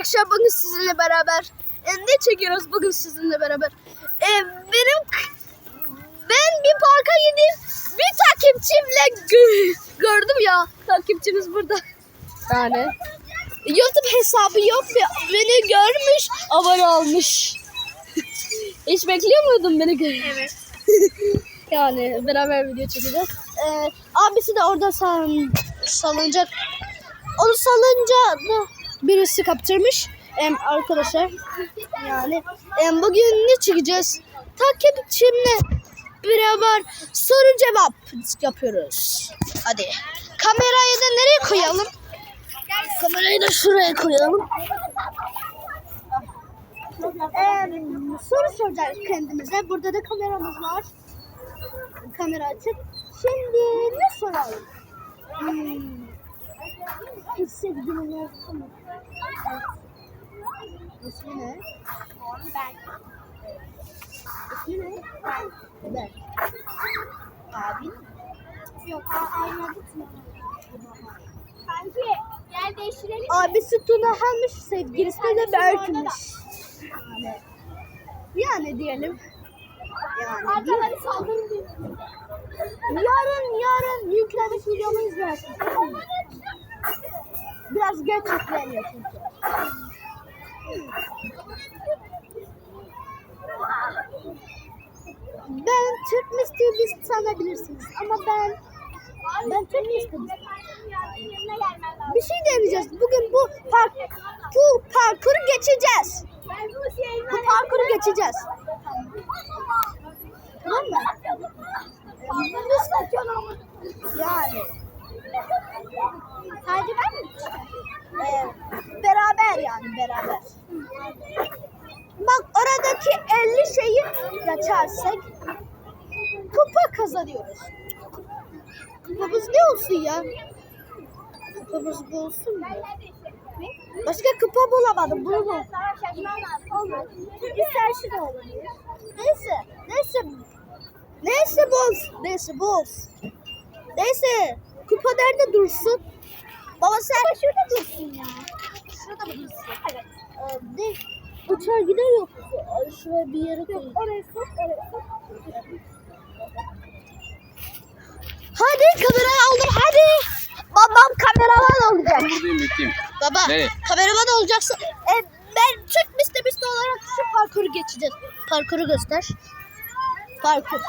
arkadaşlar bugün sizinle beraber e, ne çekiyoruz bugün sizinle beraber? E, benim ben bir parka gidip bir takipçimle gö- gördüm ya. Takipçimiz burada. Yani YouTube hesabı yok ve beni görmüş, abone olmuş. Hiç bekliyor muydun beni görmeyi? Evet. yani beraber video çekeceğiz. Ee, abisi de orada san, salınacak. Onu salınca da birisi kaptırmış. Em, arkadaşlar yani em, bugün ne çekeceğiz? Takipçimle beraber soru cevap yapıyoruz. Hadi. Kamerayı da nereye koyalım? Kamerayı da şuraya koyalım. Em, soru soracağız kendimize. Burada da kameramız var. Kamera açık. Şimdi ne soralım? Hmm. Mu? Evet. İsmi ne? Ben. İsmi ne? Ben. Ben. Abin? Yok aynı adı Tuna. Kanki yer değiştirelim. Abisi Tuna'ymış, sevgilisi de Berk'miş. Yani, yani diyelim. Yani mi? Arkaları saldırın. Yarın yarın yüklemiş videomu izlersin. Biraz geç yükleniyor çünkü. Ben Türk. Beast sanabilirsiniz ama ben ben Türk lazım. Bir şey deneyeceğiz. Bugün bu park bu parkuru geçeceğiz. Bu parkuru geçeceğiz. Tamam mı? Yani. Sadece ben mi? Ee, beraber yani beraber. Bak oradaki 50 şeyi geçersek kupa kazanıyoruz. Kupamız ne olsun ya? Kupamız bu olsun mu? Başka kupa bulamadım. Bunu bul. Olmaz. İsterse de olabilir. Neyse. Neyse. Neyse bu olsun. Neyse bu olsun. Neyse. Kupa nerede dursun? Baba sen Şurada dursun ya. Şurada mı dursun? Evet. Ee, ne? Uçar gider yok. Ay, Şuraya bir yere koy. Oraya sok, oraya sok. Hadi kamerayı aldım hadi. Babam kameraman olacak. Buradayım bekleyeyim. Baba Nereye? kameraman olacaksın. E, ben Türk Mr. Beast olarak şu parkuru geçeceğiz. Parkuru göster. Parkur.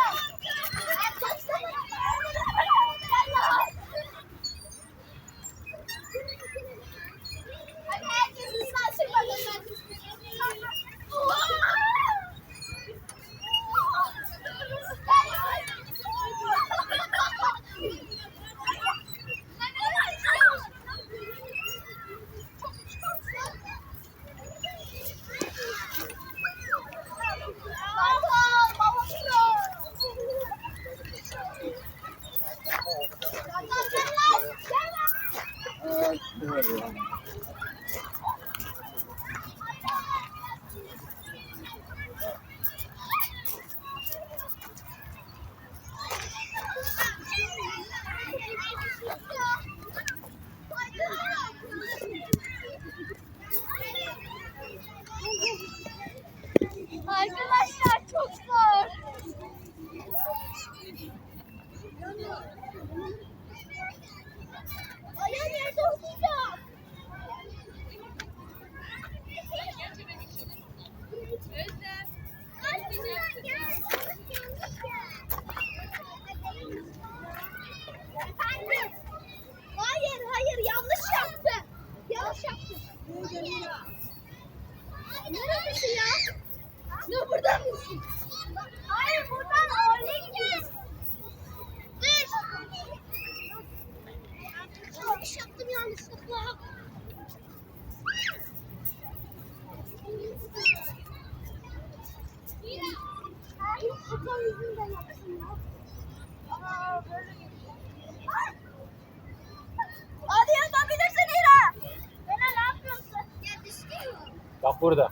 Burada.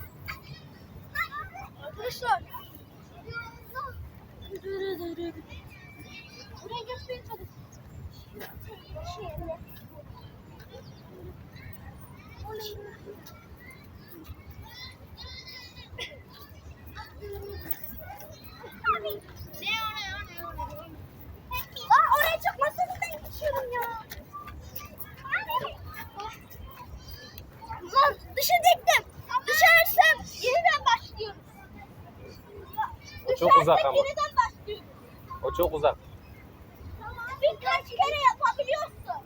Arkadaşlar. Buraya göstereyim hadi. Şöyle. çok uzak ama. Yeniden başlıyoruz. O çok uzak. Birkaç kere yapabiliyorsun.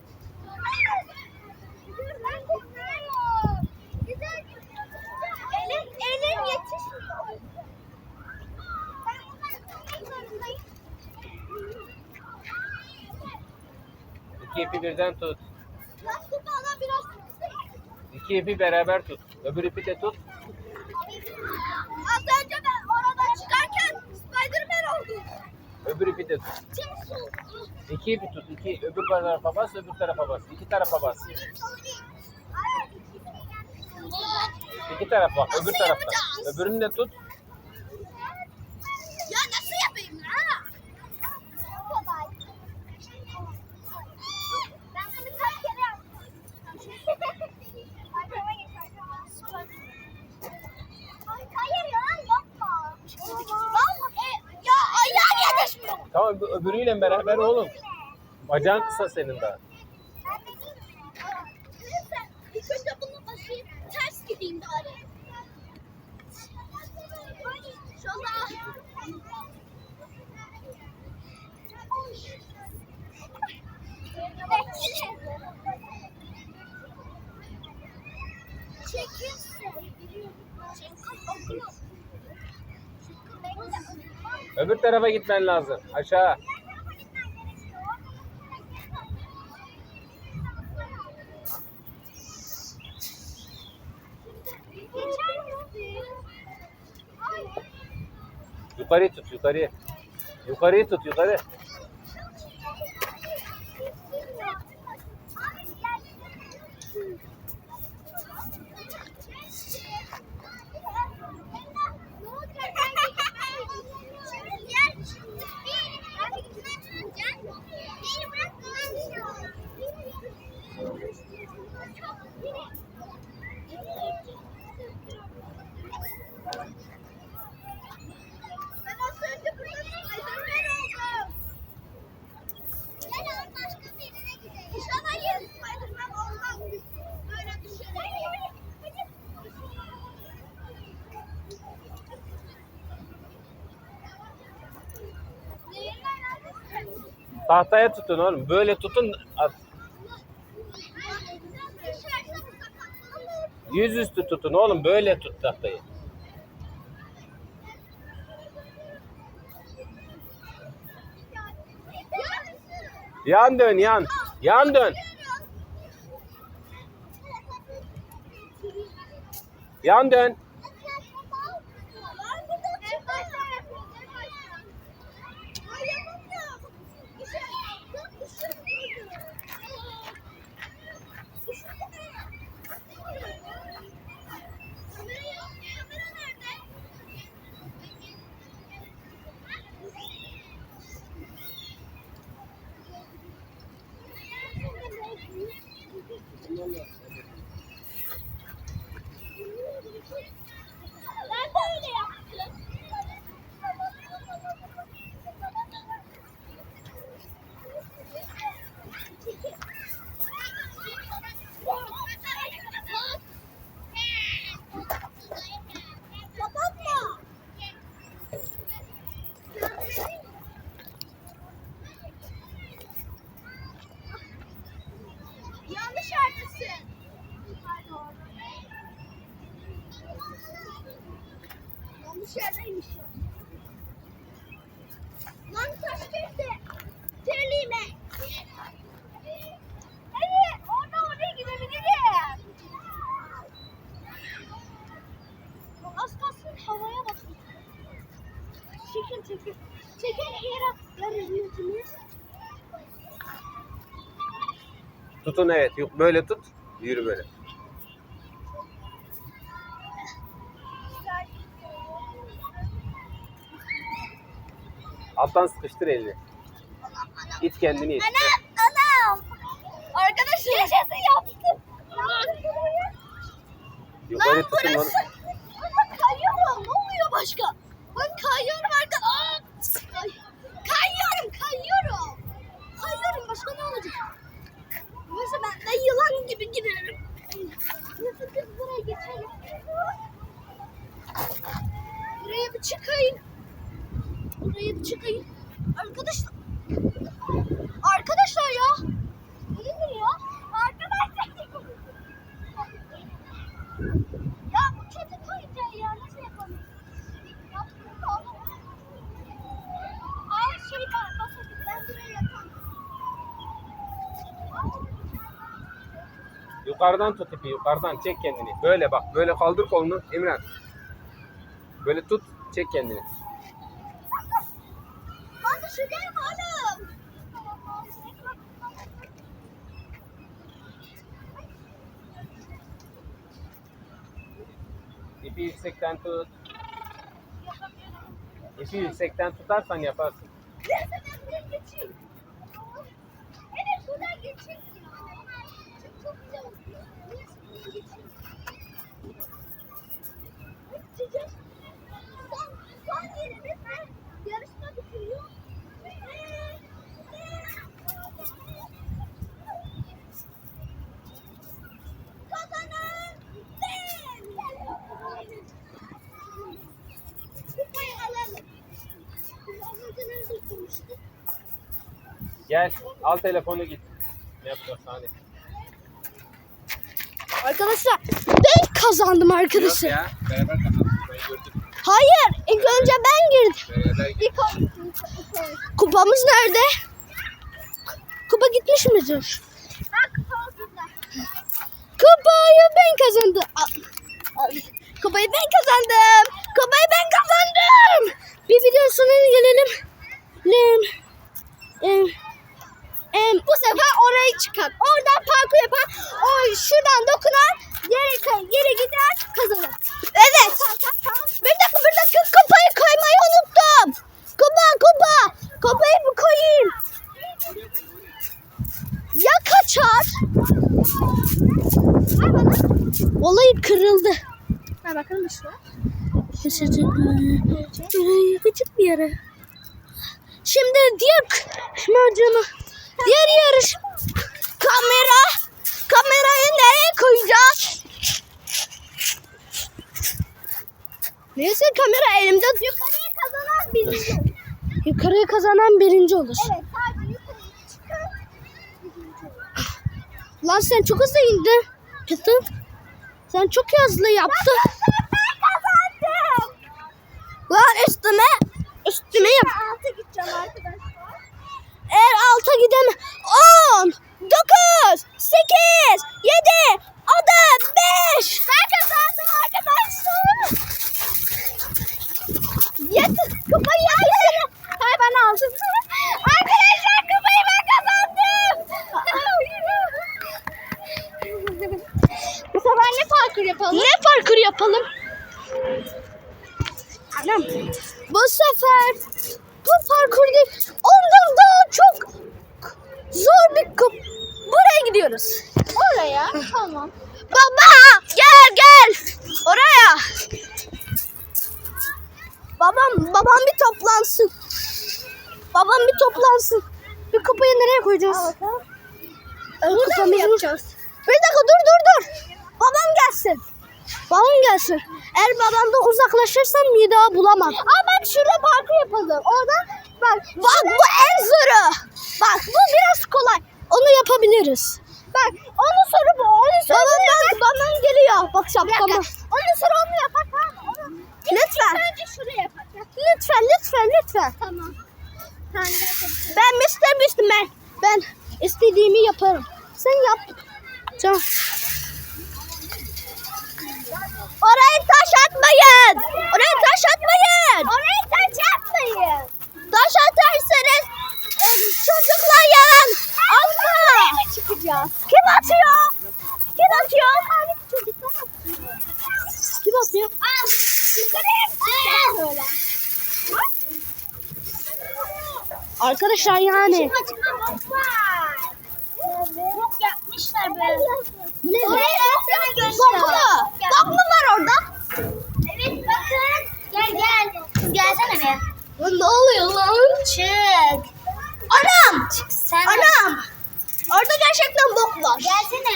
Elin, elin yetişmiyor. İki ipi birden tut. Lastik bana biraz İki ipi beraber tut. Öbür ipi de tut. Az önce ben oradan çıkarken Spiderman oldum. Öbür ipi de tut. İki ipi tut. iki. Öbür tarafa bas, öbür tarafa bas. İki tarafa bas. İki taraf bak, öbür tarafta. Öbürünü de tut. Ya nasıl yapayım. Lan. Tamam, öbür- öbürüyle beraber oğlum. Bacağın kısa senin daha. Önce bunu başlayayım. Ters gideyim bari. Çekilsin. Öbür tarafa gitmen lazım. Aşağı. Yukarıyı tut, yukarıyı. Yukarıyı tut, yukarı. Tahtaya tutun oğlum. Böyle tutun. at- Yüzüstü tutun oğlum. Böyle tut tahtayı. Yan dön, yan. Yan dön. Yan dön. Tutun evet. Yok böyle tut. Yürü böyle. Alttan sıkıştır elini. İt kendini it. Anam, anam. Arkadaşlar. Yaşasın yaptım. Yukarı Lan tutun lan. burası. Ama kayıyorum. Ne oluyor başka? Ben kayıyorum arka. Aa! Ay. Kayıyorum, kayıyorum. Kayıyorum. Başka ne olacak? Neyse ben de yılan gibi giderim. Neyse biz buraya geçelim. Buraya bir çıkayım. Şuraya bir çıkayım. Arkadaşlar. Arkadaşlar ya. Bu nedir ya? Arkadaşlar. ya bu çocuk oyuncağı ya. Nasıl yapalım? Aa şey var. Basın. Ben buraya yapalım. Yukarıdan tut ipi yukarıdan çek kendini. Böyle bak böyle kaldır kolunu Emran. Böyle tut çek kendini. Hadi şuraya oğlum. İpi yüksekten tut. İpi yüksekten tutarsan yaparsın. Evet buradan geçeyim. Çok güzel oluyor. Buraya geçeyim. Geçeceğiz. Gel al telefonu git. Ne yapacaksın hadi. Arkadaşlar ben kazandım Yok arkadaşlar. ya beraber kazandık. Ben gördüm. Hayır ilk önce ben girdim. Beraber İlk Kupamız nerede? Kupa gitmiş midir? Kupayı ben kazandım. Kupayı ben kazandım. Kupayı ben kazandım. Bir video sonuna gelelim. Lem. Em, em, bu sefer orayı çıkar. Oradan parkur yapar. O şuradan dokunar. Yere, yere gider kazanır. Evet. Bir dakika bir dakika kupayı koymayı unuttum. Kupa kupa. Kupayı bir koyayım. Ya kaçar? Vallahi kırıldı. Ha bakalım şu. Küçücük Ay, küçük bir yere. Şimdi diğer macunu, diğer yarış kamera, kamerayı nereye koyacağız? Neyse kamera elimde. Yukarıya kazanan birinci olur. Yukarıya kazanan birinci olur. Evet sadece yukarıya çıkar. Birinci olur. Lan sen çok hızlı indin. Kızım. Sen çok hızlı yaptın. Ben kazandım. Lan üstüme, üstüme yap. Ben alta gideceğim arkadaşlar. Eğer alta gidem 10, 9, 8, 7, adı 5. Ben kazandım arkadaşlar. Yakın kupayı yakın. Hayır ben aldım. Arkadaşlar kupayı ben kazandım. Bu sefer ne parkur yapalım? Ne parkur yapalım? Anam. Bu sefer bu parkur değil. Ondan daha çok zor bir kup. Buraya gidiyoruz. Oraya. Tamam. Baba gel gel. Oraya. Babam babam bir toplansın. Babam bir toplansın. Bir kupayı nereye koyacağız? Al bakalım. Burada mı yapacağız? Bir dakika dur dur dur. Babam gelsin. Babam gelsin. Eğer babamdan uzaklaşırsam bir daha bulamam. Aa bak şurada parkur yapalım. Orada bak. Bak bu en zoru. Bak bu biraz kolay. Onu yapabiliriz. Bak onun soru bu. Onun soru Babam bak babam geliyor. Bak şapkama. Onun soru onu yapar tamam mı? Onu. Lütfen. Önce şuraya yapar. Lütfen lütfen lütfen. Tamam. Ben. Beast'im ben. Ben istediğimi yaparım. Sen yap. Tamam. Oraya taş atmayın. Oraya taş atmayın. Oraya taş atmayın. Taş atarsanız çocuklar yalan. Atma. Kim atıyor? Kim atıyor? Kim atıyor? Al. Yukarıya. Arkadaşlar yani. Çıkma çıkma bok var. Bok yapmışlar böyle. Bu ne? Oraya öğretmene göster. Boklu. Bok mu var orada? Evet bakın. Gel gel. Kız gelsene be. Lan ne oluyor lan? Çık. Anam. Çık sen. Anam. Orada gerçekten bok var. Gelsene.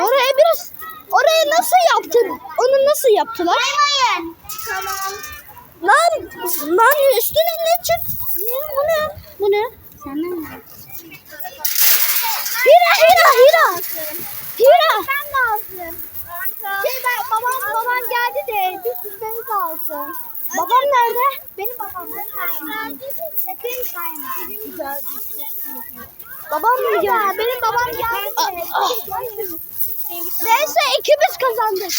Oraya biraz oraya nasıl yaptın? Onu nasıl yaptılar? Hayır. Tamam. Lan, lan üstüne ne çık? Bu ne? Bu ne? Senden mi? Hira, Hira, Hira. Hira. Ben lazım. Şey ben babam babam geldi de bir süsleriniz lazım. Babam nerede? Benim babam. Sakın kayma. Babam mı geldi? benim babam geldi. Neyse ikimiz kazandık.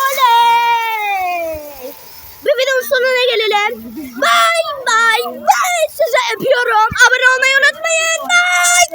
Oley! Bir videonun sonuna gelelim. Bye bye bye. Size öpüyorum. Abone olmayı unutmayın. Bye.